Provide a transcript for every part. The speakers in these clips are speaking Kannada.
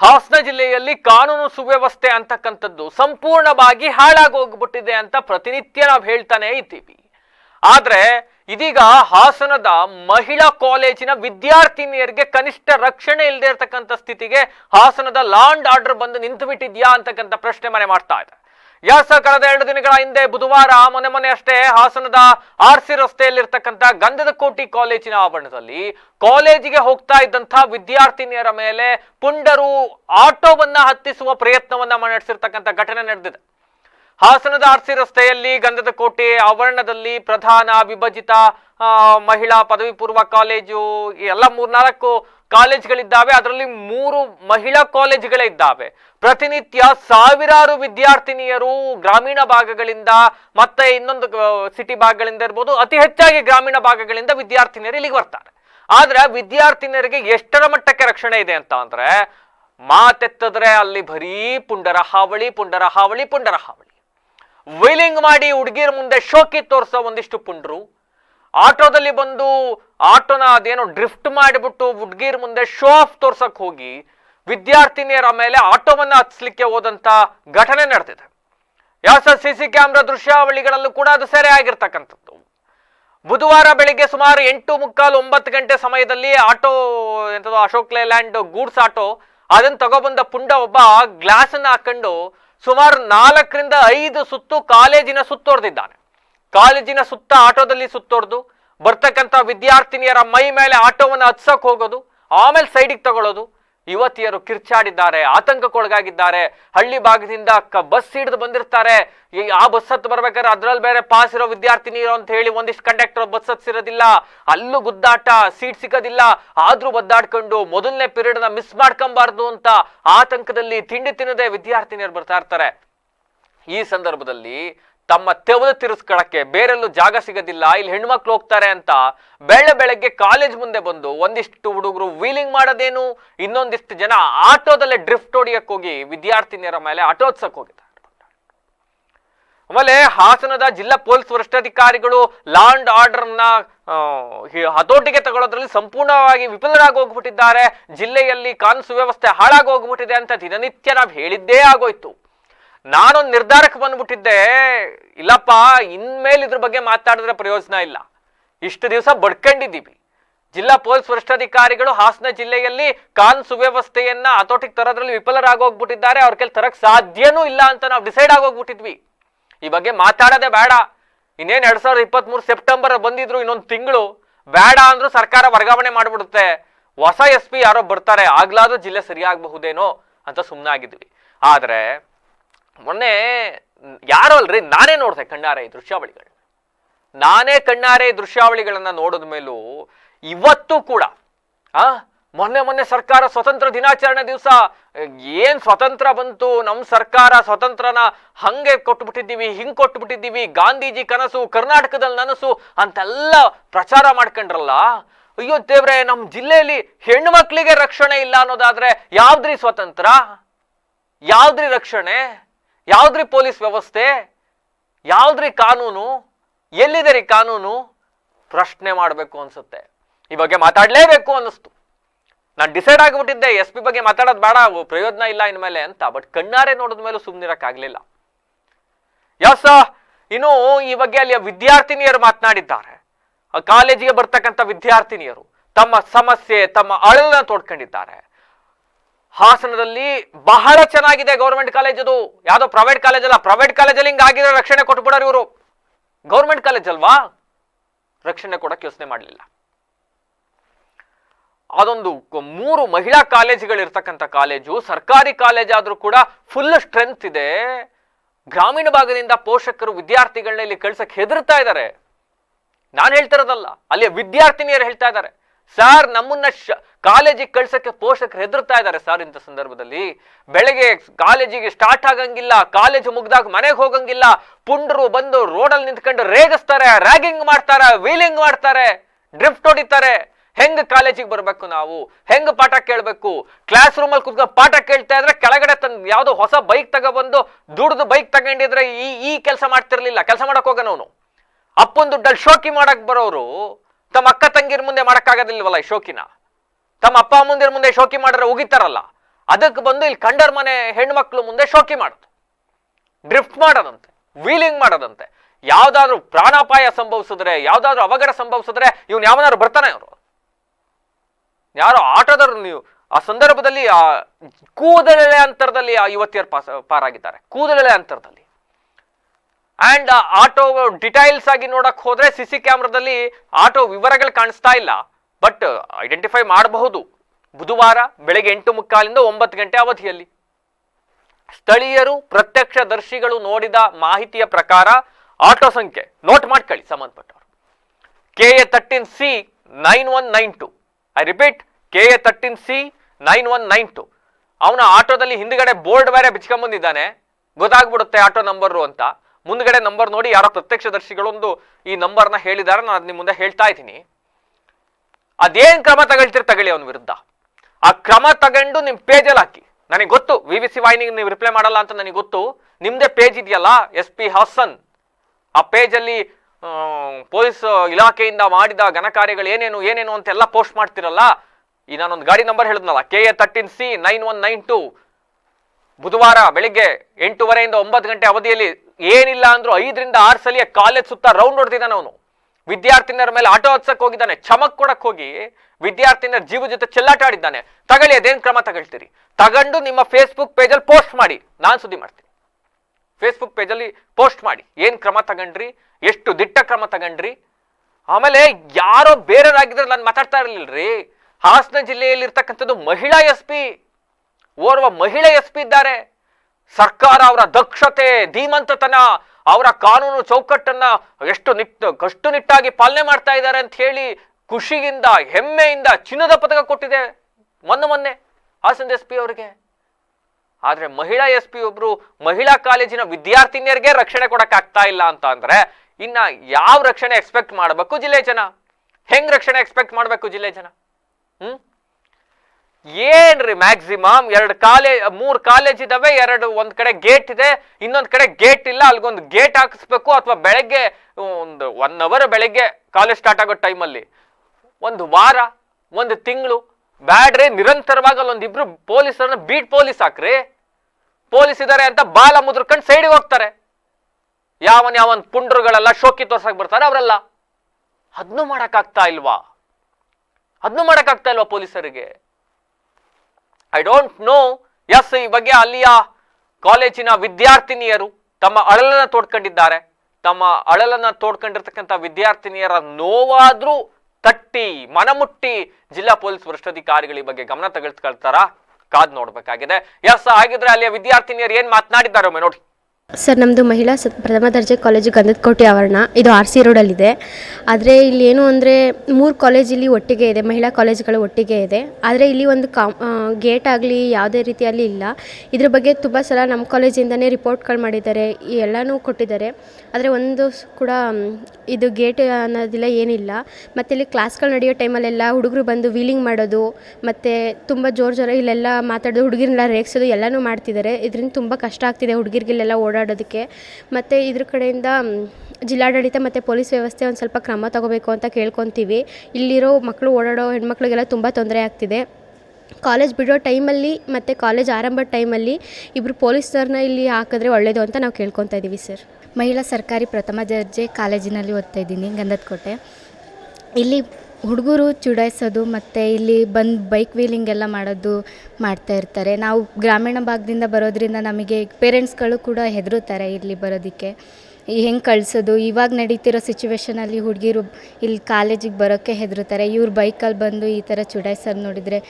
ಹಾಸನ ಜಿಲ್ಲೆಯಲ್ಲಿ ಕಾನೂನು ಸುವ್ಯವಸ್ಥೆ ಅಂತಕ್ಕಂಥದ್ದು ಸಂಪೂರ್ಣವಾಗಿ ಹಾಳಾಗೋಗ್ಬಿಟ್ಟಿದೆ ಅಂತ ಪ್ರತಿನಿತ್ಯ ನಾವು ಹೇಳ್ತಾನೆ ಇದ್ದೀವಿ. ಆದ್ರೆ ಇದೀಗ ಹಾಸನದ ಮಹಿಳಾ ಕಾಲೇಜಿನ ವಿದ್ಯಾರ್ಥಿನಿಯರಿಗೆ ಕನಿಷ್ಠ ರಕ್ಷಣೆ ಇಲ್ಲದೆ ಇರತಕ್ಕಂಥ ಸ್ಥಿತಿಗೆ ಹಾಸನದ ಲಾಂಡ್ ಆರ್ಡರ್ ಬಂದು ನಿಂತು ಬಿಟ್ಟಿದ್ಯಾ ಅಂತಕ್ಕಂಥ ಪ್ರಶ್ನೆ ಮನೆ ಮಾಡ್ತಾ ಇದೆ. ಯಾಸ ಕಳೆದ ಎರಡು ದಿನಗಳ ಹಿಂದೆ ಬುಧವಾರ ಮೊನ್ನೆ ಮೊನ್ನೆ ಅಷ್ಟೇ ಹಾಸನದ ಆರ್ ಸಿ ರಸ್ತೆಯಲ್ಲಿರ್ತಕ್ಕಂಥ ಗಂಧದ ಕೋಟಿ ಕಾಲೇಜಿನ ಆವರಣದಲ್ಲಿ ಕಾಲೇಜಿಗೆ ಹೋಗ್ತಾ ಇದ್ದಂತಹ ವಿದ್ಯಾರ್ಥಿನಿಯರ ಮೇಲೆ ಪುಂಡರು ಆಟೋವನ್ನ ಹತ್ತಿಸುವ ಪ್ರಯತ್ನವನ್ನ ನಡೆಸಿರ್ತಕ್ಕಂಥ ಘಟನೆ ನಡೆದಿದೆ. ಹಾಸನದ ಆರ್ಸಿ ರಸ್ತೆಯಲ್ಲಿ ಗಂಧದ ಕೋಟೆ ಆವರಣದಲ್ಲಿ ಪ್ರಧಾನ ವಿಭಜಿತ ಮಹಿಳಾ ಪದವಿ ಪೂರ್ವ ಕಾಲೇಜು, ಎಲ್ಲ ಮೂರ್ನಾಲ್ಕು ಕಾಲೇಜ್ಗಳಿದ್ದಾವೆ. ಅದರಲ್ಲಿ ಮೂರು ಮಹಿಳಾ ಕಾಲೇಜುಗಳೇ ಇದ್ದಾವೆ ಪ್ರತಿನಿತ್ಯ ಸಾವಿರಾರು ವಿದ್ಯಾರ್ಥಿನಿಯರು ಗ್ರಾಮೀಣ ಭಾಗಗಳಿಂದ ಮತ್ತೆ ಇನ್ನೊಂದು ಸಿಟಿ ಭಾಗಗಳಿಂದ ಇರ್ಬೋದು, ಅತಿ ಹೆಚ್ಚಾಗಿ ಗ್ರಾಮೀಣ ಭಾಗಗಳಿಂದ ವಿದ್ಯಾರ್ಥಿನಿಯರು ಇಲ್ಲಿಗೆ ಬರ್ತಾರೆ. ಆದ್ರೆ ವಿದ್ಯಾರ್ಥಿನಿಯರಿಗೆ ಎಷ್ಟರ ಮಟ್ಟಕ್ಕೆ ರಕ್ಷಣೆ ಇದೆ ಅಂತ ಅಂದ್ರೆ, ಮಾತೆತ್ತದ್ರೆ ಅಲ್ಲಿ ಬರೀ ಪುಂಡರ ಹಾವಳಿ ಪುಂಡರ ಹಾವಳಿ ಪುಂಡರ ಹಾವಳಿ ವೀಲಿಂಗ್ ಮಾಡಿ ಹುಡುಗಿರ ಮುಂದೆ ಶೋಕಿ ತೋರಿಸೋ ಒಂದಿಷ್ಟು ಪುಂಡ್ರು. ಆಟೋದಲ್ಲಿ ಬಂದು ಆಟೋನ ಅದೇನೋ ಡ್ರಿಫ್ಟ್ ಮಾಡಿಬಿಟ್ಟು ಹುಡುಗಿರ ಮುಂದೆ ಶೋ ಆಫ್ ತೋರ್ಸಕ್ ಹೋಗಿ ವಿದ್ಯಾರ್ಥಿನಿಯರ ಮೇಲೆ ಆಟೋವನ್ನ ಹತ್ಸ್ಲಿಕ್ಕೆ ಹೋದಂತ ಘಟನೆ ನಡೆದಿದೆ. ಯಾಸ ಸಿ ಸಿ ಕ್ಯಾಮ್ರಾ ದೃಶ್ಯಾವಳಿಗಳಲ್ಲೂ ಕೂಡ ಅದು ಸೆರೆ ಆಗಿರ್ತಕ್ಕಂಥದ್ದು. ಬುಧವಾರ ಬೆಳಿಗ್ಗೆ ಸುಮಾರು ಎಂಟು ಮುಕ್ಕಾಲು ಒಂಬತ್ತು ಗಂಟೆ ಸಮಯದಲ್ಲಿ ಆಟೋ ಎಂಥದ್ದು ಅಶೋಕ್ ಲೇಲ್ಯಾಂಡ್ ಗೂಡ್ಸ್ ಆಟೋ ಅದನ್ನು ತಗೊಬಂದ ಪುಂಡ ಒಬ್ಬ ಗ್ಲಾಸ್ ಅನ್ನ ಹಾಕೊಂಡು ಸುಮಾರು ನಾಲ್ಕರಿಂದ ಐದು ಸುತ್ತು ಕಾಲೇಜಿನ ಸುತ್ತೋರ್ದಿದ್ದಾನೆ ಕಾಲೇಜಿನ ಸುತ್ತ ಆಟೋದಲ್ಲಿ ಸುತ್ತೋರ್ದು ಬರ್ತಕ್ಕಂಥ ವಿದ್ಯಾರ್ಥಿನಿಯರ ಮೈ ಮೇಲೆ ಆಟೋವನ್ನು ಹತ್ಸಕ್ ಹೋಗೋದು, ಆಮೇಲೆ ಸೈಡಿಗೆ ತಗೊಳ್ಳೋದು ಯುವತಿಯರು ಕಿರ್ಚಾಡಿದ್ದಾರೆ, ಆತಂಕಕ್ಕೊಳಗಾಗಿದ್ದಾರೆ. ಹಳ್ಳಿ ಭಾಗದಿಂದ ಕ ಬಸ್ ಹಿಡಿದು ಬಂದಿರ್ತಾರೆ. ಆ ಬಸ್ ಹತ್ತು ಬರ್ಬೇಕಾದ್ರೆ ಅದ್ರಲ್ಲಿ ಬೇರೆ ಪಾಸ್ ಇರೋ ವಿದ್ಯಾರ್ಥಿನಿಯರು ಅಂತ ಹೇಳಿ ಒಂದಿಷ್ಟು ಕಂಡಕ್ಟರ್ ಬಸ್ ಹತ್ತಿರೋದಿಲ್ಲ. ಅಲ್ಲೂ ಗುದ್ದಾಟ, ಸೀಟ್ ಸಿಗೋದಿಲ್ಲ. ಆದ್ರೂ ಒದ್ದಾಡ್ಕೊಂಡು ಮೊದಲನೇ ಪೀರಿಯಡ್ನ ಮಿಸ್ ಮಾಡ್ಕೊಂಬಾರ್ದು ಅಂತ ಆತಂಕದಲ್ಲಿ ತಿಂಡಿ ತಿನ್ನದೆ ವಿದ್ಯಾರ್ಥಿನಿಯರು ಬರ್ತಾ ಇರ್ತಾರೆ. ಈ ಸಂದರ್ಭದಲ್ಲಿ ತಮ್ಮ ತೆವದು ತಿರ್ಸ್ಕೊಳಕ್ಕೆ ಬೇರೆಲ್ಲೂ ಜಾಗ ಸಿಗೋದಿಲ್ಲ. ಇಲ್ಲಿ ಹೆಣ್ಮಕ್ಳು ಹೋಗ್ತಾರೆ ಅಂತ ಬೆಳ್ಳೆ ಬೆಳಗ್ಗೆ ಕಾಲೇಜ್ ಮುಂದೆ ಬಂದು ಒಂದಿಷ್ಟು ಹುಡುಗರು ವೀಲಿಂಗ್ ಮಾಡೋದೇನು? ಇನ್ನೊಂದಿಷ್ಟು ಜನ ಆಟೋದಲ್ಲೇ ಡ್ರಿಫ್ಟ್ ಹೊಡಿಯಕ್ಕೆ ಹೋಗಿ ವಿದ್ಯಾರ್ಥಿನಿಯರ ಮೇಲೆ ಆಟೋತ್ಸಕ್ ಹೋಗಿದ್ದಾರೆ. ಆಮೇಲೆ ಹಾಸನದ ಜಿಲ್ಲಾ ಪೊಲೀಸ್ ವರಿಷ್ಠಾಧಿಕಾರಿಗಳು ಲಾಂಡ್ ಆರ್ಡರ್ನ ಹತೋಟಿಗೆ ತಗೊಳ್ಳೋದ್ರಲ್ಲಿ ಸಂಪೂರ್ಣವಾಗಿ ವಿಫಲರಾಗಿ ಹೋಗ್ಬಿಟ್ಟಿದ್ದಾರೆ. ಜಿಲ್ಲೆಯಲ್ಲಿ ಕಾನೂನು ಸುವ್ಯವಸ್ಥೆ ಹಾಳಾಗಿ ಹೋಗ್ಬಿಟ್ಟಿದೆ ಅಂತ ದಿನನಿತ್ಯ ನಾವು ಹೇಳಿದ್ದೇ ಆಗೋಯ್ತು. ನಾನೊಂದು ನಿರ್ಧಾರಕ್ಕೆ ಬಂದ್ಬಿಟ್ಟಿದ್ದೆ, ಇಲ್ಲಪ್ಪ, ಇನ್ಮೇಲೆ ಇದ್ರ ಬಗ್ಗೆ ಮಾತಾಡಿದ್ರೆ ಪ್ರಯೋಜನ ಇಲ್ಲ. ಇಷ್ಟು ದಿವಸ ಬಡ್ಕೊಂಡಿದ್ದೀವಿ. ಜಿಲ್ಲಾ ಪೊಲೀಸ್ ವರಿಷ್ಠಾಧಿಕಾರಿಗಳು ಹಾಸನ ಜಿಲ್ಲೆಯಲ್ಲಿ ಕಾನ್ ಸುವ್ಯವಸ್ಥೆಯನ್ನ ಹತೋಟಿಗೆ ತರೋದ್ರಲ್ಲಿ ವಿಫಲರಾಗೋಗ್ಬಿಟ್ಟಿದ್ದಾರೆ, ಅವ್ರ ಕೆಲ ತರಕ್ ಸಾಧ್ಯನೂ ಇಲ್ಲ ಅಂತ ನಾವು ಡಿಸೈಡ್ ಆಗೋಗ್ಬಿಟ್ಟಿದ್ವಿ. ಈ ಬಗ್ಗೆ ಮಾತಾಡೋದೇ ಬೇಡ. ಇನ್ನೇನು ಎರಡ್ ಸಾವಿರದ ಇಪ್ಪತ್ಮೂರು ಸೆಪ್ಟೆಂಬರ್ ಬಂದಿದ್ರು ಇನ್ನೊಂದು ತಿಂಗಳು. ಬೇಡ ಅಂದ್ರೂ ಸರ್ಕಾರ ವರ್ಗಾವಣೆ ಮಾಡ್ಬಿಡುತ್ತೆ. ಹೊಸ ಎಸ್ ಪಿ ಯಾರೋ ಬರ್ತಾರೆ ಆಗ್ಲಾದ್ರೂ ಜಿಲ್ಲೆ ಸರಿಯಾಗಬಹುದೇನೋ ಅಂತ ಸುಮ್ಮನಾಗಿದ್ವಿ ಆದ್ರೆ ಮೊನ್ನೆ, ಯಾರು ಅಲ್ರಿ, ನಾನೇ ನೋಡಿದೆ ಕಣ್ಣಾರೆ ಈ ದೃಶ್ಯಾವಳಿಗಳು. ನಾನೇ ಕಣ್ಣಾರೆ ದೃಶ್ಯಾವಳಿಗಳನ್ನು ದೃಶ್ಯಾವಳಿಗಳನ್ನ ನೋಡಿದ ಮೇಲೂ ಇವತ್ತು ಕೂಡ, ಆ, ಮೊನ್ನೆ ಮೊನ್ನೆ ಸರ್ಕಾರ ಸ್ವತಂತ್ರ ದಿನಾಚರಣೆ ದಿವಸ, ಏನ್ ಸ್ವತಂತ್ರ ಬಂತು ನಮ್ಮ ಸರ್ಕಾರ ಸ್ವತಂತ್ರನ ಹಂಗೆ ಕೊಟ್ಬಿಟ್ಟಿದ್ದೀವಿ, ಹಿಂಗೆ ಕೊಟ್ಬಿಟ್ಟಿದ್ದೀವಿ, ಗಾಂಧೀಜಿ ಕನಸು ಕರ್ನಾಟಕದಲ್ಲಿ ನನಸು ಅಂತೆಲ್ಲ ಪ್ರಚಾರ ಮಾಡ್ಕೊಂಡ್ರಲ್ಲ? ಅಯ್ಯೋ ದೇವ್ರೆ ನಮ್ಮ ಜಿಲ್ಲೆಯಲ್ಲಿ ಹೆಣ್ಣು ಮಕ್ಕಳಿಗೆ ರಕ್ಷಣೆ ಇಲ್ಲ ಅನ್ನೋದಾದ್ರೆ ಯಾವ್ದ್ರಿ ಸ್ವತಂತ್ರ? ಯಾವ್ದ್ರಿ ರಕ್ಷಣೆ? ಯಾವ್ದ್ರಿ ಪೊಲೀಸ್ ವ್ಯವಸ್ಥೆ? ಯಾವ್ದ್ರಿ ಕಾನೂನು? ಎಲ್ಲಿದೆ ರೀ ಕಾನೂನು? ಪ್ರಶ್ನೆ ಮಾಡಬೇಕು ಅನ್ಸುತ್ತೆ. ಈ ಬಗ್ಗೆ ಮಾತಾಡ್ಲೇಬೇಕು ಅನ್ನಿಸ್ತು. ನಾನು ಡಿಸೈಡ್ ಆಗಿಬಿಟ್ಟಿದ್ದೆ, ಎಸ್ ಪಿ ಬಗ್ಗೆ ಮಾತಾಡೋದು ಬೇಡ ಪ್ರಯೋಜನ ಇಲ್ಲ ಇನ್ಮೇಲೆ ಅಂತ. ಬಟ್ ಕಣ್ಣಾರೆ ನೋಡಿದ ಮೇಲೂ ಸುಮ್ಮನಿರಕ್ಕಾಗ್ಲಿಲ್ಲ ಯಸ್ ಇನ್ನು ಈ ಬಗ್ಗೆ ಅಲ್ಲಿಯ ವಿದ್ಯಾರ್ಥಿನಿಯರು ಮಾತನಾಡಿದ್ದಾರೆ. ಕಾಲೇಜಿಗೆ ಬರ್ತಕ್ಕಂಥ ವಿದ್ಯಾರ್ಥಿನಿಯರು ತಮ್ಮ ಸಮಸ್ಯೆ, ತಮ್ಮ ಅಳಲನ್ನ ತೋಡ್ಕೊಂಡಿದ್ದಾರೆ. ಹಾಸನದಲ್ಲಿ ಬಹಳ ಚೆನ್ನಾಗಿದೆ ಗೌರ್ಮೆಂಟ್ ಕಾಲೇಜ್ ಅದು. ಯಾವುದೋ ಪ್ರೈವೇಟ್ ಕಾಲೇಜ್ ಅಲ್ಲ ಪ್ರೈವೇಟ್ ಕಾಲೇಜಲ್ಲಿ ಹಿಂಗೆ ಆಗಿರೋ ರಕ್ಷಣೆ ಕೊಟ್ಬಿಡೋರು ಇವರು. ಗೌರ್ಮೆಂಟ್ ಕಾಲೇಜ್ ಅಲ್ವಾ? ರಕ್ಷಣೆ ಕೊಡಕ್ಕೆ ಯೋಚನೆ ಮಾಡಲಿಲ್ಲ. ಅದೊಂದು ಮೂರು ಮಹಿಳಾ ಕಾಲೇಜುಗಳಿರ್ತಕ್ಕಂಥ ಕಾಲೇಜು. ಸರ್ಕಾರಿ ಕಾಲೇಜ್ ಆದರೂ ಕೂಡ ಫುಲ್ ಸ್ಟ್ರೆಂತ್ ಇದೆ. ಗ್ರಾಮೀಣ ಭಾಗದಿಂದ ಪೋಷಕರು ವಿದ್ಯಾರ್ಥಿಗಳನ್ನ ಇಲ್ಲಿ ಕಳ್ಸಕ್ಕೆ ಹೆದರ್ತಾ ಇದ್ದಾರೆ ನಾನು ಹೇಳ್ತಿರೋದಲ್ಲ ಅಲ್ಲಿಯ ವಿದ್ಯಾರ್ಥಿನಿಯರು ಹೇಳ್ತಾ ಇದ್ದಾರೆ ಸರ್ ನಮ್ಮನ್ನ ಶ, ಕಾಲೇಜಿಗೆ ಕಳ್ಸಕ್ಕೆ ಪೋಷಕರು ಹೆದರ್ತಾ ಇದ್ದಾರೆ ಸರ್ ಇಂಥ ಸಂದರ್ಭದಲ್ಲಿ. ಬೆಳಗ್ಗೆ ಕಾಲೇಜಿಗೆ ಸ್ಟಾರ್ಟ್ ಆಗಂಗಿಲ್ಲ, ಕಾಲೇಜು ಮುಗ್ದಾಗ ಮನೆಗೆ ಹೋಗಂಗಿಲ್ಲ, ಪುಂಡ್ರು ಬಂದು ರೋಡಲ್ಲಿ ನಿಂತ್ಕೊಂಡು ರೇಗಿಸ್ತಾರೆ ರ್ಯಾಗಿಂಗ್ ಮಾಡ್ತಾರೆ ವೀಲಿಂಗ್ ಮಾಡ್ತಾರೆ ಡ್ರಿಫ್ಟ್ ಹೊಡಿತಾರೆ. ಹೆಂಗ್ ಕಾಲೇಜಿಗೆ ಬರಬೇಕು ನಾವು? ಹೆಂಗ್ ಪಾಠ ಕೇಳಬೇಕು? ಕ್ಲಾಸ್ ರೂಮಲ್ಲಿ ಕುತ್ಕೊಂಡು ಪಾಠ ಕೇಳ್ತಾ ಇದ್ರೆ ಕೆಳಗಡೆ ತಂದು ಯಾವ್ದೋ ಹೊಸ ಬೈಕ್ ತಗೊಬಂದು ದುಡ್ದು ಬೈಕ್ ತಗೊಂಡಿದ್ರೆ ಈ ಈ ಕೆಲಸ ಮಾಡ್ತಿರ್ಲಿಲ್ಲ. ಕೆಲಸ ಮಾಡಕ್ ಹೋಗನವನು ಅಪ್ಪನ ದುಡ್ಡಲ್ಲಿ ಶೋಕಿ ಮಾಡಕ್ ಬರೋರು ತಮ್ಮ ಅಕ್ಕ ತಂಗಿರ ಮುಂದೆ ಮಾಡಕ್ಕಾಗೋದಿಲ್ವಲ್ಲ ಈ ಶೋಕಿನ? ತಮ್ಮ ಅಪ್ಪ ಅಮ್ಮಂದಿರ ಮುಂದೆ ಶೋಕಿ ಮಾಡಿದ್ರೆ ಉಗಿತಾರಲ್ಲ? ಅದಕ್ಕೆ ಬಂದು ಇಲ್ಲಿ ಕಂಡರ್ ಮನೆ ಹೆಣ್ಮಕ್ಳು ಮುಂದೆ ಶೋಕಿ ಮಾಡೋದು ಡ್ರಿಫ್ಟ್ ಮಾಡೋದಂತೆ, ವೀಲಿಂಗ್ ಮಾಡೋದಂತೆ. ಯಾವ್ದಾದ್ರು ಪ್ರಾಣಾಪಾಯ ಸಂಭವಿಸಿದ್ರೆ, ಯಾವ್ದಾದ್ರು ಅವಘಡ ಸಂಭವಿಸಿದ್ರೆ ಇವ್ನು ಯಾವನಾದ್ರು ಬರ್ತಾನೆ ಅವರು? ಯಾರೋ ಆಟೋದವ್ರು ನೀವು, ಆ ಸಂದರ್ಭದಲ್ಲಿ ಆ ಕೂದಲೆಳೆ ಅಂತರದಲ್ಲಿ ಆ ಯುವತಿಯರು ಪಾಸ್ ಪಾರಾಗಿದ್ದಾರೆ. ಕೂದಲೆಳೆ ಅಂತರದಲ್ಲಿ. ಅಂಡ್ ಆಟೋ ಡಿಟೈಲ್ಸ್ ಆಗಿ ನೋಡಕ್ ಹೋದ್ರೆ ಸಿ ಸಿ ಕ್ಯಾಮ್ರಾದಲ್ಲಿ ಆಟೋ ವಿವರಗಳು ಕಾಣಿಸ್ತಾ ಇಲ್ಲ. ಬಟ್ ಐಡೆಂಟಿಫೈ ಮಾಡಬಹುದು. ಬುಧವಾರ ಬೆಳಗ್ಗೆ ಎಂಟು ಮುಕ್ಕಾಲಿಂದ ಒಂಬತ್ತು ಗಂಟೆ ಅವಧಿಯಲ್ಲಿ. ಸ್ಥಳೀಯರು, ಪ್ರತ್ಯಕ್ಷದರ್ಶಿಗಳು ನೋಡಿದ ಮಾಹಿತಿಯ ಪ್ರಕಾರ ಆಟೋ ಸಂಖ್ಯೆ. ನೋಟ್ ಮಾಡ್ಕೊಳ್ಳಿ ಸಂಬಂಧಪಟ್ಟವರು. K A thirteen C nine one nine two I repeat K A thirteen C nine one nine two ಅವನ ಆಟೋದಲ್ಲಿ ಹಿಂದ್ಗಡೆ ಬೋರ್ಡ್ ಬೇರೆ ಬಿಚ್ಕೊಂಬಂದಿದ್ದಾನೆ ಗೊತ್ತಾಗ್ಬಿಡುತ್ತೆ ಆಟೋ ನಂಬರು ಅಂತ. ಮುಂದ್ಗಡೆ ನಂಬರ್ ನೋಡಿ ಯಾರೋ ಪ್ರತ್ಯಕ್ಷದರ್ಶಿಗಳೊಂದು ಈ ನಂಬರ್ನ ಹೇಳಿದಾರೆ ನಾನು ನಿಮ್ಮ ಮುಂದೆ ಹೇಳ್ತಾ ಇದ್ದೀನಿ. ಅದೇನ್ ಕ್ರಮ ತಗೊಳ್ತೀರಿ ತಗೊಳ್ಳಿ ಅವನ ವಿರುದ್ಧ. ಆ ಕ್ರಮ ತಗೊಂಡು ನಿಮ್ಮ ಪೇಜಲ್ಲಿ ಹಾಕಿ. ನನಗೆ ಗೊತ್ತು ವಿ ವಿ ಸಿ ವಾಹಿನಿಗೆ ನೀವು ರಿಪ್ಲೈ ಮಾಡಲ್ಲ ಅಂತ ನನಗೆ ಗೊತ್ತು. ನಿಮ್ಮದೇ ಪೇಜ್ ಇದೆಯಲ್ಲ ಎಸ್ ಪಿ ಹಾಸನ್ ಆ ಪೇಜಲ್ಲಿ ಪೊಲೀಸ್ ಇಲಾಖೆಯಿಂದ ಮಾಡಿದ ಘನಕಾರ್ಯಗಳು ಏನೇನು ಏನೇನು ಅಂತೆಲ್ಲ ಪೋಸ್ಟ್ ಮಾಡ್ತಿರಲ್ಲ. ಈ ನಾನೊಂದು ಗಾಡಿ ನಂಬರ್ ಹೇಳಿದ್ನಲ್ಲ K A thirteen C nine one nine two ಬುಧವಾರ ಬೆಳಿಗ್ಗೆ ಎಂಟೂವರೆಯಿಂದ ಒಂಬತ್ತು ಗಂಟೆ ಅವಧಿಯಲ್ಲಿ ಏನಿಲ್ಲ ಅಂದ್ರೂ ಐದರಿಂದ ಆರು ಸಲಿಯ ಕಾಲೇಜ್ ಸುತ್ತ ರೌಂಡ್ ಹೊಡೆದಿದ್ದಾನೆ ಅವನು. ವಿದ್ಯಾರ್ಥಿನಿಯರ ಮೇಲೆ ಆಟೋ ಹತ್ಸಕ್ ಹೋಗಿದ್ದಾನೆ. ಚಮಕ್ ಕೊಡಕ್ ಹೋಗಿ ವಿದ್ಯಾರ್ಥಿನಿಯರ ಜೀವ ಜೊತೆ ಚೆಲ್ಲಾಟ ಆಡಿದ್ದಾನೆ. ತಗೊಳ್ಳಿ, ಅದೇನ್ ಕ್ರಮ ತಗೊಳ್ತೀರಿ? ತಗೊಂಡು ನಿಮ್ಮ ಫೇಸ್ಬುಕ್ ಪೇಜಲ್ಲಿ ಪೋಸ್ಟ್ ಮಾಡಿ. ನಾನು ಸುದ್ದಿ ಮಾಡ್ತೀನಿ. ಫೇಸ್ಬುಕ್ ಪೇಜಲ್ಲಿ ಪೋಸ್ಟ್ ಮಾಡಿ. ಏನ್ ಕ್ರಮ ತಗೊಂಡ್ರಿ? ಎಷ್ಟು ದಿಟ್ಟ ಕ್ರಮ ತಗೊಂಡ್ರಿ? ಆಮೇಲೆ ಯಾರೋ ಬೇರೆಯವರಾಗಿದ್ರೆ ನಾನು ಮಾತಾಡ್ತಾ ಇರಲಿಲ್ಲ ರೀ ಹಾಸನ ಜಿಲ್ಲೆಯಲ್ಲಿ ಇರ್ತಕ್ಕಂಥದ್ದು ಮಹಿಳಾ ಎಸ್ ಪಿ. ಓರ್ವ ಮಹಿಳೆ ಎಸ್ ಪಿ ಇದ್ದಾರೆ ಸರ್ಕಾರ ಅವರ ದಕ್ಷತೆ, ಧೀಮಂತತನ, ಅವರ ಕಾನೂನು ಚೌಕಟ್ಟನ್ನ ಎಷ್ಟು ನಿಟ್, ಕಷ್ಟುನಿಟ್ಟಾಗಿ ಪಾಲನೆ ಮಾಡ್ತಾ ಇದ್ದಾರೆ ಅಂತ ಹೇಳಿ ಖುಷಿಯಿಂದ, ಹೆಮ್ಮೆಯಿಂದ ಚಿನ್ನದ ಪದಕ ಕೊಟ್ಟಿದೆ ಮೊನ್ನೆ ಮೊನ್ನೆ ಹಾಸನ್ ಎಸ್ ಪಿ ಅವರಿಗೆ. ಆದ್ರೆ ಮಹಿಳಾ ಎಸ್ ಪಿ ಒಬ್ರು ಮಹಿಳಾ ಕಾಲೇಜಿನ ವಿದ್ಯಾರ್ಥಿನಿಯರಿಗೆ ರಕ್ಷಣೆ ಕೊಡಕ್ ಆಗ್ತಾ ಇಲ್ಲ ಅಂತ ಅಂದ್ರೆ ಇನ್ನ ಯಾವ ರಕ್ಷಣೆ ಎಕ್ಸ್ಪೆಕ್ಟ್ ಮಾಡಬೇಕು ಜಿಲ್ಲೆ ಜನ? ಹೆಂಗ್ ರಕ್ಷಣೆ ಎಕ್ಸ್ಪೆಕ್ಟ್ ಮಾಡಬೇಕು ಜಿಲ್ಲೆ ಜನ? ಹ್ಮ್? ಏನ್ರಿ ಮ್ಯಾಕ್ಸಿಮಮ್ ಎರಡು ಕಾಲೇಜ್ ಮೂರ್ ಕಾಲೇಜ್ ಇದಾವೆ, ಎರಡು ಒಂದ್ ಕಡೆ ಗೇಟ್ ಇದೆ, ಇನ್ನೊಂದ್ ಕಡೆ ಗೇಟ್ ಇಲ್ಲ, ಅಲ್ಗೊಂದು ಗೇಟ್ ಹಾಕಿಸ್ಬೇಕು ಅಥವಾ ಬೆಳಗ್ಗೆ, ಒಂದು ಒನ್ ಅವರ್ ಬೆಳಗ್ಗೆ ಕಾಲೇಜ್ ಸ್ಟಾರ್ಟ್ ಆಗೋ ಟೈಮಲ್ಲಿ ಒಂದು ವಾರ, ಒಂದು ತಿಂಗಳು, ಬ್ಯಾಡ್ರಿ, ನಿರಂತರವಾಗಿ ಅಲ್ಲೊಂದಿಬ್ರು ಪೊಲೀಸರನ್ನ ಬೀಟ್ ಪೊಲೀಸ್ ಹಾಕ್ರಿ. ಪೊಲೀಸ್ ಇದಾರೆ ಅಂತ ಬಾಲ ಮುದ್ರಕೊಂಡು ಸೈಡಿಗೆ ಹೋಗ್ತಾರೆ. ಯಾವನ್ ಯಾವನ್ ಪುಂಡ್ರುಗಳೆಲ್ಲ ಶೋಕಿ ತೋರ್ಸಕ್ ಬರ್ತಾರೆ, ಅವರೆಲ್ಲ. ಅದನ್ನು ಮಾಡಕ್ಕಾಗ್ತಾ ಇಲ್ವಾ? ಅದನ್ನು ಮಾಡಕ್ಕಾಗ್ತಾ ಇಲ್ವಾ ಪೊಲೀಸರಿಗೆ? ಐ ಡೋಂಟ್ ನೋ ಎಸ್ ಈ ಬಗ್ಗೆ ಅಲ್ಲಿಯ ಕಾಲೇಜಿನ ವಿದ್ಯಾರ್ಥಿನಿಯರು ತಮ್ಮ ಅಳಲನ್ನ ತೋಡ್ಕೊಂಡಿದ್ದಾರೆ. ತಮ್ಮ ಅಳಲನ್ನ ತೋಡ್ಕೊಂಡಿರ್ತಕ್ಕಂಥ ವಿದ್ಯಾರ್ಥಿನಿಯರ ನೋವಾದ್ರೂ ತಟ್ಟಿ, ಮನಮುಟ್ಟಿ ಜಿಲ್ಲಾ ಪೊಲೀಸ್ ವರಿಷ್ಠಾಧಿಕಾರಿಗಳ ಬಗ್ಗೆ ಗಮನ ತೆಗೆದುಕೊಳ್ತಾರ? ಕಾದ್ ನೋಡ್ಬೇಕಾಗಿದೆ. ಎಸ್ ಆಗಿದ್ರೆ ಅಲ್ಲಿಯ ವಿದ್ಯಾರ್ಥಿನಿಯರು ಏನ್ ಮಾತನಾಡಿದ್ದಾರೆ ಒಮ್ಮೆ ನೋಡಿ. ಸರ್ ನಮ್ಮದು ಮಹಿಳಾ ಪ್ರಥಮ ದರ್ಜೆ ಕಾಲೇಜು ಗಂಧದಕೋಟೆ ಆವರಣ. ಇದು ಆರ್ ಸಿ ರೋಡಲ್ಲಿದೆ. ಆದರೆ ಇಲ್ಲಿ ಏನು ಅಂದರೆ ಮೂರು ಕಾಲೇಜ್ ಇಲ್ಲಿ ಒಟ್ಟಿಗೆ ಇದೆ, ಮಹಿಳಾ ಕಾಲೇಜುಗಳು ಒಟ್ಟಿಗೆ ಇದೆ. ಆದರೆ ಇಲ್ಲಿ ಒಂದು ಕಾ ಗೇಟ್ ಆಗಲಿ ಯಾವುದೇ ರೀತಿಯಲ್ಲಿ ಇಲ್ಲ. ಇದ್ರ ಬಗ್ಗೆ ತುಂಬ ಸಲ ನಮ್ಮ ಕಾಲೇಜಿಂದನೇ ರಿಪೋರ್ಟ್ಗಳು ಮಾಡಿದ್ದಾರೆ ಎಲ್ಲನೂ ಕೊಟ್ಟಿದ್ದಾರೆ. ಆದರೆ ಒಂದು ಕೂಡ ಇದು ಗೇಟ್ ಅನ್ನೋದಿಲ್ಲ, ಏನಿಲ್ಲ. ಮತ್ತು ಇಲ್ಲಿ ಕ್ಲಾಸ್ಗಳು ನಡೆಯೋ ಟೈಮಲ್ಲೆಲ್ಲ ಹುಡುಗರು ಬಂದು ವೀಲಿಂಗ್ ಮಾಡೋದು, ಮತ್ತು ತುಂಬ ಜೋರು ಜೋರ ಇಲ್ಲೆಲ್ಲ ಮಾತಾಡೋದು ಹುಡುಗಿರನ್ನೆಲ್ಲ ರೇಗಿಸೋದು ಎಲ್ಲನೂ ಮಾಡ್ತಿದ್ದಾರೆ. ಇದರಿಂದ ತುಂಬ ಕಷ್ಟ ಆಗ್ತಿದೆ ಹುಡುಗಿರಿಗೆಲ್ಲ ಓಡಾಡೋದಕ್ಕೆ ಮತ್ತು ಇದ್ರ ಕಡೆಯಿಂದ ಜಿಲ್ಲಾಡಳಿತ ಮತ್ತು ಪೊಲೀಸ್ ವ್ಯವಸ್ಥೆ ಒಂದು ಸ್ವಲ್ಪ ಕ್ರಮ ತಗೋಬೇಕು ಅಂತ ಕೇಳ್ಕೊತೀವಿ. ಇಲ್ಲಿರೋ ಮಕ್ಕಳು ಓಡಾಡೋ ಹೆಣ್ಮಕ್ಳಿಗೆಲ್ಲ ತುಂಬ ತೊಂದರೆ ಆಗ್ತಿದೆ. ಕಾಲೇಜ್ ಬಿಡೋ ಟೈಮಲ್ಲಿ ಮತ್ತು ಕಾಲೇಜ್ ಆರಂಭದ ಟೈಮಲ್ಲಿ ಇಬ್ಬರು ಪೊಲೀಸರನ್ನ ಇಲ್ಲಿ ಹಾಕಿದ್ರೆ ಒಳ್ಳೆಯದು ಅಂತ ನಾವು ಕೇಳ್ಕೊತಾ ಇದ್ದೀವಿ ಸರ್. ಮಹಿಳಾ ಸರ್ಕಾರಿ ಪ್ರಥಮ ದರ್ಜೆ ಕಾಲೇಜಿನಲ್ಲಿ ಓದ್ತಾ ಇದ್ದೀನಿ ಗಂಧದಕೋಟೆ ಇಲ್ಲಿ ಹುಡುಗರು ಚುಡಾಯಿಸೋದು ಮತ್ತು ಇಲ್ಲಿ ಬಂದು ಬೈಕ್ ವೀಲಿಂಗ್ ಎಲ್ಲ ಮಾಡೋದು ಮಾಡ್ತಾ ಇರ್ತಾರೆ. ನಾವು ಗ್ರಾಮೀಣ ಭಾಗದಿಂದ ಬರೋದರಿಂದ ನಮಗೆ ಪೇರೆಂಟ್ಸ್ಗಳು ಕೂಡ ಹೆದರುತ್ತಾರೆ ಇಲ್ಲಿ ಬರೋದಕ್ಕೆ. ಹೆಂಗೆ ಕಳಿಸೋದು? ಇವಾಗ ನಡೀತಿರೋ ಸಿಚುವೇಶನಲ್ಲಿ ಹುಡುಗಿರು ಇಲ್ಲಿ ಕಾಲೇಜಿಗೆ ಬರೋಕ್ಕೆ ಹೆದರುತ್ತಾರೆ. ಇವ್ರು ಬೈಕಲ್ಲಿ ಬಂದು ಈ ಥರ ಚುಡಾಯಿಸೋದು ನೋಡಿದರೆ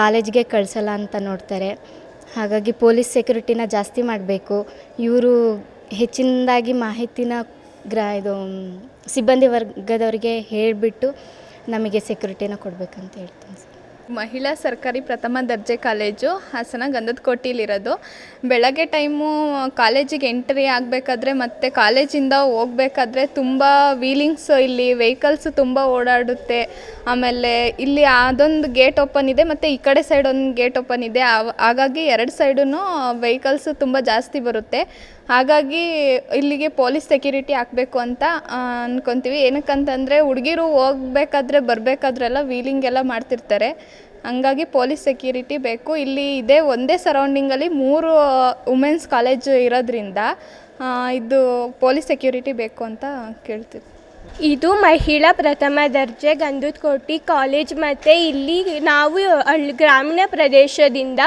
ಕಾಲೇಜಿಗೆ ಕಳಿಸಲ್ಲ ಅಂತ ನೋಡ್ತಾರೆ. ಹಾಗಾಗಿ ಪೊಲೀಸ್ ಸೆಕ್ಯೂರಿಟಿನ ಜಾಸ್ತಿ ಮಾಡಬೇಕು. ಇವರು ಹೆಚ್ಚಿನದಾಗಿ ಮಾಹಿತಿನ ಗ್ರಾ, ಇದು ಸಿಬ್ಬಂದಿ ವರ್ಗದವರಿಗೆ ಹೇಳಿಬಿಟ್ಟು ನಮಗೆ ಸೆಕ್ಯೂರಿಟಿನ ಕೊಡಬೇಕಂತ ಹೇಳ್ತೀನಿ ಸರ್. ಮಹಿಳಾ ಸರ್ಕಾರಿ ಪ್ರಥಮ ದರ್ಜೆ ಕಾಲೇಜು ಹಾಸನ ಗಂಧದ ಕೋಟಿಲಿರೋದು ಬೆಳಗ್ಗೆ ಟೈಮು ಕಾಲೇಜಿಗೆ ಎಂಟ್ರಿ ಆಗಬೇಕಾದ್ರೆ ಮತ್ತು ಕಾಲೇಜಿಂದ ಹೋಗ್ಬೇಕಾದ್ರೆ ತುಂಬ ವೀಲಿಂಗ್ಸ್ ಇಲ್ಲಿ, ವೆಹಿಕಲ್ಸು ತುಂಬ ಓಡಾಡುತ್ತೆ. ಆಮೇಲೆ ಇಲ್ಲಿ ಅದೊಂದು ಗೇಟ್ ಓಪನ್ ಇದೆ, ಮತ್ತು ಈ ಕಡೆ ಸೈಡ್ ಒಂದು ಗೇಟ್ ಓಪನ್ ಇದೆ. ಹಾಗಾಗಿ ಎರಡು ಸೈಡೂ ವೆಹಿಕಲ್ಸು ತುಂಬ ಜಾಸ್ತಿ ಬರುತ್ತೆ. ಹಾಗಾಗಿ ಇಲ್ಲಿಗೆ ಪೊಲೀಸ್ ಸೆಕ್ಯೂರಿಟಿ ಹಾಕಬೇಕು ಅಂತ ಅಂದ್ಕೊತೀವಿ ಏನಕ್ಕಂತಂದರೆ ಹುಡುಗಿರು ಹೋಗ್ಬೇಕಾದ್ರೆ ಬರಬೇಕಾದ್ರೆಲ್ಲ ವೀಲಿಂಗ್ ಎಲ್ಲ ಮಾಡ್ತಿರ್ತಾರೆ. ಹಂಗಾಗಿ ಪೊಲೀಸ್ ಸೆಕ್ಯೂರಿಟಿ ಬೇಕು. ಇಲ್ಲಿ ಇದೇ ಒಂದೇ ಸರೌಂಡಿಂಗಲ್ಲಿ ಮೂರು ವುಮೆನ್ಸ್ ಕಾಲೇಜ್ ಇರೋದ್ರಿಂದ ಇದು ಪೊಲೀಸ್ ಸೆಕ್ಯೂರಿಟಿ ಬೇಕು ಅಂತ ಕೇಳ್ತೀವಿ. ಇದು ಮಹಿಳಾ ಪ್ರಥಮ ದರ್ಜೆ ಗಂಧದಕೋಟೆ ಕಾಲೇಜ್ ಮತ್ತು ಇಲ್ಲಿ ನಾವು ಹಳ್ಳಿ ಗ್ರಾಮೀಣ ಪ್ರದೇಶದಿಂದ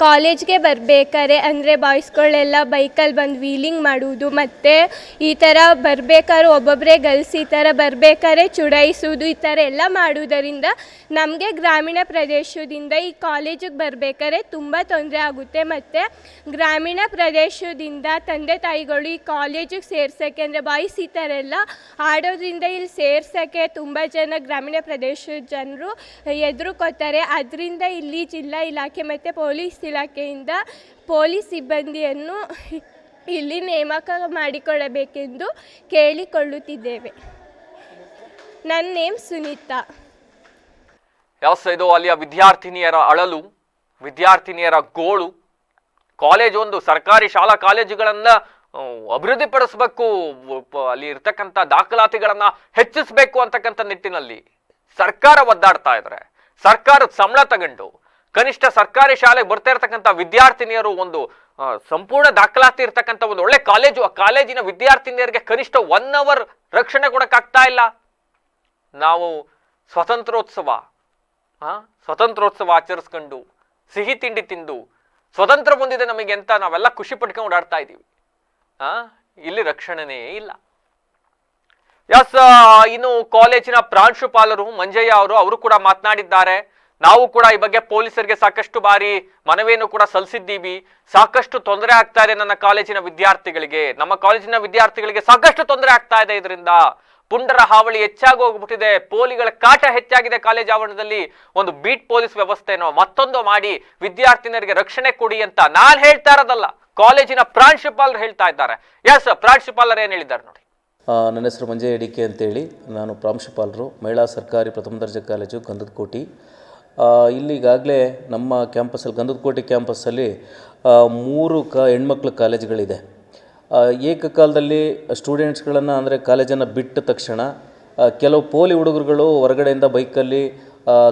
ಕಾಲೇಜ್ಗೆ ಬರಬೇಕಾದ್ರೆ ಅಂದರೆ ಬಾಯ್ಸ್ಗಳೆಲ್ಲ ಬೈಕಲ್ಲಿ ಬಂದು ವೀಲಿಂಗ್ ಮಾಡುವುದು ಮತ್ತು ಈ ಥರ ಬರಬೇಕಾದ್ರೆ ಒಬ್ಬೊಬ್ಬರೇ ಗರ್ಲ್ಸ್ ಈ ಥರ ಬರಬೇಕಾದ್ರೆ ಚುಡಾಯಿಸುವುದು ಈ ಥರ ಎಲ್ಲ ಮಾಡುವುದರಿಂದ ನಮಗೆ ಗ್ರಾಮೀಣ ಪ್ರದೇಶದಿಂದ ಈ ಕಾಲೇಜಿಗೆ ಬರಬೇಕಾದ್ರೆ ತುಂಬ ತೊಂದರೆ ಆಗುತ್ತೆ ಮತ್ತು ಗ್ರಾಮೀಣ ಪ್ರದೇಶದಿಂದ ತಂದೆ ತಾಯಿಗಳು ಈ ಕಾಲೇಜಿಗೆ ಸೇರ್ಸೋಕ್ಕೆ ಅಂದರೆ ಬಾಯ್ಸ್ ಈ ಥರ ಎಲ್ಲ ಆಡೋದ್ರಿಂದ ಇಲ್ಲಿ ಸೇರ್ಸೋಕ್ಕೆ ತುಂಬ ಜನ ಗ್ರಾಮೀಣ ಪ್ರದೇಶದ ಜನರು ಎದುರುಕೊತಾರೆ ಅದರಿಂದ ಇಲ್ಲಿ ಜಿಲ್ಲಾ ಇಲಾಖೆ ಮತ್ತು ಪೊಲೀಸ್ ಇಲಾಖೆಯಿಂದ ಪೊಲೀಸ್ ಸಿಬ್ಬಂದಿಯನ್ನು ಇಲ್ಲಿ ನೇಮಕ ಮಾಡಿಕೊಳ್ಳಬೇಕೆಂದು ಕೇಳಿಕೊಳ್ಳುತ್ತಿದ್ದೇವೆ. ನನ್ನ ನೇಮ್ ಸುನೀತಾ. ಯಾವಸ ಇದು ಅಲ್ಲಿಯ ವಿದ್ಯಾರ್ಥಿನಿಯರ ಅಳಲು, ವಿದ್ಯಾರ್ಥಿನಿಯರ ಗೋಳು. ಕಾಲೇಜ್ ಒಂದು ಸರ್ಕಾರಿ ಶಾಲಾ ಕಾಲೇಜುಗಳನ್ನ ಅಭಿವೃದ್ಧಿಪಡಿಸ್ಬೇಕು. ಅಲ್ಲಿ ಇರ್ತಕ್ಕಂಥ ದಾಖಲಾತಿಗಳನ್ನ ಹೆಚ್ಚಿಸಬೇಕು ಅಂತಕ್ಕಂಥ ನಿಟ್ಟಿನಲ್ಲಿ ಸರ್ಕಾರ ಒದ್ದಾಡ್ತಾ ಇದ್ರೆ, ಸರ್ಕಾರದ ಸಂಬಳ ತಗೊಂಡು ಕನಿಷ್ಠ ಸರ್ಕಾರಿ ಶಾಲೆಗೆ ಬರ್ತಾ ಇರ್ತಕ್ಕಂಥ ವಿದ್ಯಾರ್ಥಿನಿಯರು ಒಂದು ಸಂಪೂರ್ಣ ದಾಖಲಾತಿ ಇರ್ತಕ್ಕಂಥ ಒಂದು ಒಳ್ಳೆ ಕಾಲೇಜು, ಆ ಕಾಲೇಜಿನ ವಿದ್ಯಾರ್ಥಿನಿಯರಿಗೆ ಕನಿಷ್ಠ ಒನ್ ಅವರ್ ರಕ್ಷಣೆ ಕೊಡೋಕ್ಕಾಗ್ತಾ ಇಲ್ಲ. ನಾವು ಸ್ವತಂತ್ರೋತ್ಸವ ಸ್ವತಂತ್ರೋತ್ಸವ ಆಚರಿಸ್ಕೊಂಡು ಸಿಹಿ ತಿಂಡಿ ತಿಂದು, ಸ್ವತಂತ್ರ ಬಂದಿದೆ ನಮಗೆ ಅಂತ ನಾವೆಲ್ಲ ಖುಷಿ ಪಟ್ಕೊಂಡು ಓಡಾಡ್ತಾ ಇದ್ದೀವಿ. ಆ? ಇಲ್ಲಿ ರಕ್ಷಣೆನೇ ಇಲ್ಲ. ಎಸ್ ಇನ್ನು ಕಾಲೇಜಿನ ಪ್ರಾಂಶುಪಾಲರು ಮಂಜಯ್ಯ ಅವರು ಅವರು ಕೂಡ ಮಾತನಾಡಿದ್ದಾರೆ. ನಾವು ಕೂಡ ಈ ಬಗ್ಗೆ ಪೊಲೀಸರಿಗೆ ಸಾಕಷ್ಟು ಬಾರಿ ಮನವಿಯನ್ನು ಕೂಡ ಸಲ್ಲಿಸಿದ್ದೀವಿ. ಸಾಕಷ್ಟು ತೊಂದರೆ ಆಗ್ತಾ ಇದೆ ನನ್ನ ಕಾಲೇಜಿನ ವಿದ್ಯಾರ್ಥಿಗಳಿಗೆ. ನಮ್ಮ ಕಾಲೇಜಿನ ವಿದ್ಯಾರ್ಥಿಗಳಿಗೆ ಸಾಕಷ್ಟು ತೊಂದರೆ ಆಗ್ತಾ ಇದೆ ಇದರಿಂದ. ಪುಂಡರ ಹಾವಳಿ ಹೆಚ್ಚಾಗಿ ಹೋಗ್ಬಿಟ್ಟಿದೆ. ಪೋಲಿಗಳ ಕಾಟ ಹೆಚ್ಚಾಗಿದೆ ಕಾಲೇಜ್ ಆವರಣದಲ್ಲಿ. ಒಂದು ಬೀಟ್ ಪೊಲೀಸ್ ವ್ಯವಸ್ಥೆನೋ ಮತ್ತೊಂದು ಮಾಡಿ ವಿದ್ಯಾರ್ಥಿನಿಯರಿಗೆ ರಕ್ಷಣೆ ಕೊಡಿ ಅಂತ ನಾನು ಹೇಳ್ತಾ ಇರೋದಲ್ಲ. ಕಾಲೇಜಿನ ಪ್ರಾಂಶುಪಾಲರು ಹೇಳ್ತಾ ಇದ್ದಾರೆ. ಎಸ್ ಪ್ರಾಂಶುಪಾಲರು ಏನು ಹೇಳಿದ್ದಾರೆ ನೋಡಿ. ನನ್ನ ಹೆಸರು ಮಂಜಯ್ ಅಂತ ಅಂತೇಳಿ. ನಾನು ಪ್ರಾಂಶುಪಾಲರು, ಮಹಿಳಾ ಸರ್ಕಾರಿ ಪ್ರಥಮ ದರ್ಜೆ ಕಾಲೇಜು ಗಂಧದಕೋಟೆ. ಇಲ್ಲಿಗಾಗಲೇ ಇಲ್ಲಿ ಈಗಾಗಲೇ ನಮ್ಮ ಕ್ಯಾಂಪಸ್ಸಲ್ಲಿ, ಗಂಧದಕೋಟೆ ಕ್ಯಾಂಪಸ್ಸಲ್ಲಿ ಮೂರು ಕ, ಹೆಣ್ಮಕ್ಳ ಕಾಲೇಜ್ಗಳಿದೆ. ಏಕಕಾಲದಲ್ಲಿ ಸ್ಟೂಡೆಂಟ್ಸ್ಗಳನ್ನು ಅಂದರೆ ಕಾಲೇಜನ್ನು ಬಿಟ್ಟ ತಕ್ಷಣ ಕೆಲವು ಪೋಲಿ ಹುಡುಗರುಗಳು ಹೊರಗಡೆಯಿಂದ ಬೈಕಲ್ಲಿ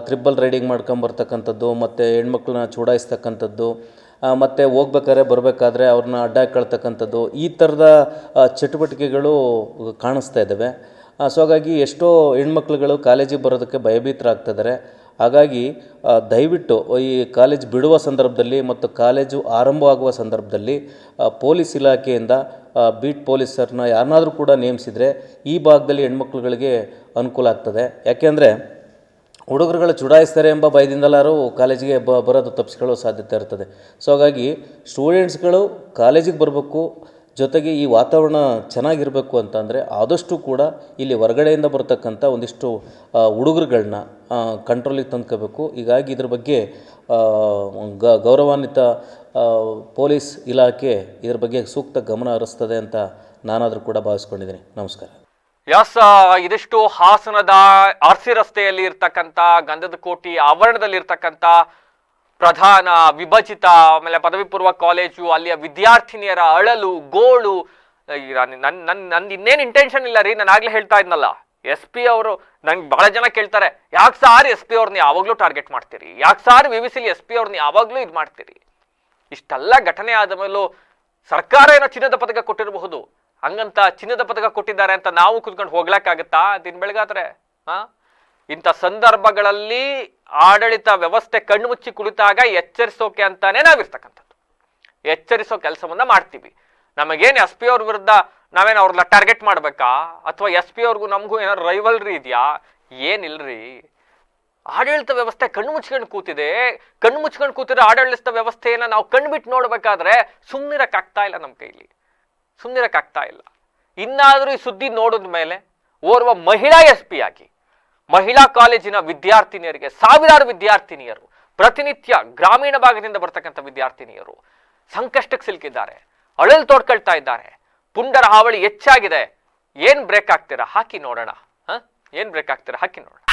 ತ್ರಿಬಲ್ ರೈಡಿಂಗ್ ಮಾಡ್ಕೊಂಬರ್ತಕ್ಕಂಥದ್ದು, ಮತ್ತು ಹೆಣ್ಮಕ್ಳನ್ನ ಚೂಡಾಯಿಸ್ತಕ್ಕಂಥದ್ದು ಮತ್ತು ಹೋಗ್ಬೇಕಾದ್ರೆ, ಬರಬೇಕಾದ್ರೆ ಅವ್ರನ್ನ ಅಡ್ಡ ಕಳ್ತಕ್ಕಂಥದ್ದು ಈ ಥರದ ಚಟುವಟಿಕೆಗಳು ಕಾಣಿಸ್ತಾ ಇದ್ದಾವೆ. ಸೊ ಹಾಗಾಗಿ ಎಷ್ಟೋ ಹೆಣ್ಮಕ್ಳುಗಳು ಕಾಲೇಜಿಗೆ ಬರೋದಕ್ಕೆ ಭಯಭೀತರಾಗ್ತಿದ್ದಾರೆ. ಹಾಗಾಗಿ ದಯವಿಟ್ಟು ಈ ಕಾಲೇಜ್ ಬಿಡುವ ಸಂದರ್ಭದಲ್ಲಿ ಮತ್ತು ಕಾಲೇಜು ಆರಂಭವಾಗುವ ಸಂದರ್ಭದಲ್ಲಿ ಪೊಲೀಸ್ ಇಲಾಖೆಯಿಂದ ಬೀಟ್ ಪೊಲೀಸರನ್ನ ಯಾರನ್ನಾದರೂ ಕೂಡ ನೇಮಿಸಿದರೆ ಈ ಭಾಗದಲ್ಲಿ ಹೆಣ್ಮಕ್ಳುಗಳಿಗೆ ಅನುಕೂಲ ಆಗ್ತದೆ. ಯಾಕೆಂದರೆ ಹುಡುಗರುಗಳು ಚುಡಾಯಿಸ್ತಾರೆ ಎಂಬ ಭಯದಿಂದಲಾರು ಕಾಲೇಜಿಗೆ ಬ, ಬರೋದು ತಪ್ಪಿಸ್ಕೊಳ್ಳೋ ಸಾಧ್ಯತೆ ಇರ್ತದೆ. ಸೊ ಹಾಗಾಗಿ ಸ್ಟೂಡೆಂಟ್ಸ್ಗಳು ಕಾಲೇಜಿಗೆ ಬರಬೇಕು, ಜೊತೆಗೆ ಈ ವಾತಾವರಣ ಚೆನ್ನಾಗಿರಬೇಕು ಅಂತಂದರೆ ಆದಷ್ಟು ಕೂಡ ಇಲ್ಲಿ ಹೊರಗಡೆಯಿಂದ ಬರತಕ್ಕಂಥ ಒಂದಿಷ್ಟು ಹುಡುಗರುಗಳನ್ನ ಕಂಟ್ರೋಲಿಗೆ ತಂದ್ಕೋಬೇಕು. ಹೀಗಾಗಿ ಇದ್ರ ಬಗ್ಗೆ ಗ, ಗೌರವಾನ್ವಿತ ಪೊಲೀಸ್ ಇಲಾಖೆ ಇದ್ರ ಬಗ್ಗೆ ಸೂಕ್ತ ಗಮನ ಹರಿಸ್ತದೆ ಅಂತ ನಾನಾದರೂ ಕೂಡ ಭಾವಿಸ್ಕೊಂಡಿದ್ದೀನಿ. ನಮಸ್ಕಾರ. ಎಸ್ ಇದಿಷ್ಟು ಹಾಸನದ ಆರ್ ಸಿ ರಸ್ತೆಯಲ್ಲಿ ಇರ್ತಕ್ಕಂಥ ಗಂಧದ ಕೋಟಿ ಆವರಣದಲ್ಲಿ ಇರ್ತಕ್ಕಂಥ ಪ್ರಧಾನ ವಿಭಜಿತ, ಆಮೇಲೆ ಪದವಿ ಪೂರ್ವ ಕಾಲೇಜು, ಅಲ್ಲಿಯ ವಿದ್ಯಾರ್ಥಿನಿಯರ ಅಳಲು, ಗೋಳು ನನ್ ನನ್ ನಂದು ಇನ್ನೇನು ಇಂಟೆನ್ಷನ್ ಇಲ್ಲ ರೀ, ನಾನು ಆಗ್ಲೇ ಹೇಳ್ತಾ ಇದ್ನಲ್ಲ. ಎಸ್ ಪಿ ಅವರು ನಂಗೆ ಬಹಳ ಜನ ಕೇಳ್ತಾರೆ, ಯಾಕೆ ಸಾರ್ ಎಸ್ ಪಿ ಅವ್ರನ್ನ ಯಾವಾಗಲೂ ಟಾರ್ಗೆಟ್ ಮಾಡ್ತೀರಿ? ಯಾಕೆ ಸಾರ್ ವಿ ವಿ ಸಿಲಿ ಎಸ್ ಪಿ ಅವ್ರನ್ನ ಯಾವಾಗಲೂ ಇದು ಮಾಡ್ತೀರಿ? ಇಷ್ಟೆಲ್ಲ ಘಟನೆ ಆದ ಮೇಲೂ ಸರ್ಕಾರ ಏನೋ ಚಿನ್ನದ ಪದಕ ಕೊಟ್ಟಿರಬಹುದು. ಹಂಗಂತ ಚಿನ್ನದ ಪದಕ ಕೊಟ್ಟಿದ್ದಾರೆ ಅಂತ ನಾವು ಕುತ್ಕೊಂಡು ಹೋಗ್ಲಕ್ಕಾಗತ್ತಾ ದಿನ ಬೆಳಗಾದ್ರೆ? ಹಾ? ಇಂಥ ಸಂದರ್ಭಗಳಲ್ಲಿ ಆಡಳಿತ ವ್ಯವಸ್ಥೆ ಕಣ್ಣು ಮುಚ್ಚಿ ಕುಳಿತಾಗ ಎಚ್ಚರಿಸೋಕೆ ಅಂತಾನೆ ನಾವಿರ್ತಕ್ಕಂಥದ್ದು. ಎಚ್ಚರಿಸೋ ಕೆಲಸವನ್ನ ಮಾಡ್ತೀವಿ. ನಮಗೇನು ಎಸ್ ಪಿ ಅವ್ರ ವಿರುದ್ಧ ನಾವೇನು ಅವ್ರನ್ನ ಟಾರ್ಗೆಟ್ ಮಾಡ್ಬೇಕಾ? ಅಥವಾ ಎಸ್ ಪಿ ಅವ್ರಿಗೂ ನಮಗೂ ಏನಾದ್ರು ರೈವಲ್ರಿ ಇದೆಯಾ? ಏನಿಲ್ರಿ? ಆಡಳಿತ ವ್ಯವಸ್ಥೆ ಕಣ್ಣು ಮುಚ್ಕೊಂಡು ಕೂತಿದೆ. ಕಣ್ಣು ಮುಚ್ಕೊಂಡು ಕೂತಿರೋ ಆಡಳಿತ ವ್ಯವಸ್ಥೆಯನ್ನ ನಾವು ಕಣ್ಬಿಟ್ಟು ನೋಡ್ಬೇಕಾದ್ರೆ ಸುಮ್ಮನಿರಕ್ಕಾಗ್ತಾ ಇಲ್ಲ ನಮ್ಮ ಕೈಲಿ. ಸುಮ್ಮನಿರಕ್ಕಾಗ್ತಾ ಇಲ್ಲ. ಇನ್ನಾದರೂ ಈ ಸುದ್ದಿ ನೋಡಿದ ಮೇಲೆ ಓರ್ವ ಮಹಿಳಾ ಎಸ್ ಪಿ ಆಗಿ, ಮಹಿಳಾ ಕಾಲೇಜಿನ ವಿದ್ಯಾರ್ಥಿನಿಯರಿಗೆ, ಸಾವಿರಾರು ವಿದ್ಯಾರ್ಥಿನಿಯರು, ಪ್ರತಿನಿತ್ಯ ಗ್ರಾಮೀಣ ಭಾಗದಿಂದ ಬರ್ತಕ್ಕಂಥ ವಿದ್ಯಾರ್ಥಿನಿಯರು ಸಂಕಷ್ಟಕ್ಕೆ ಸಿಲುಕಿದ್ದಾರೆ. ಅಳಲ್ ತೋಡ್ಕೊಳ್ತಾ ಇದ್ದಾರೆ. ಪುಂಡರ ಹಾವಳಿ ಹೆಚ್ಚಾಗಿದೆ. ಏನ್ ಬ್ರೇಕ್ ಆಗ್ತೀರಾ? ಹಾಕಿ ನೋಡೋಣ. ಹಾ? ಏನ್ ಬ್ರೇಕ್ ಆಗ್ತೀರಾ? ಹಾಕಿ ನೋಡೋಣ.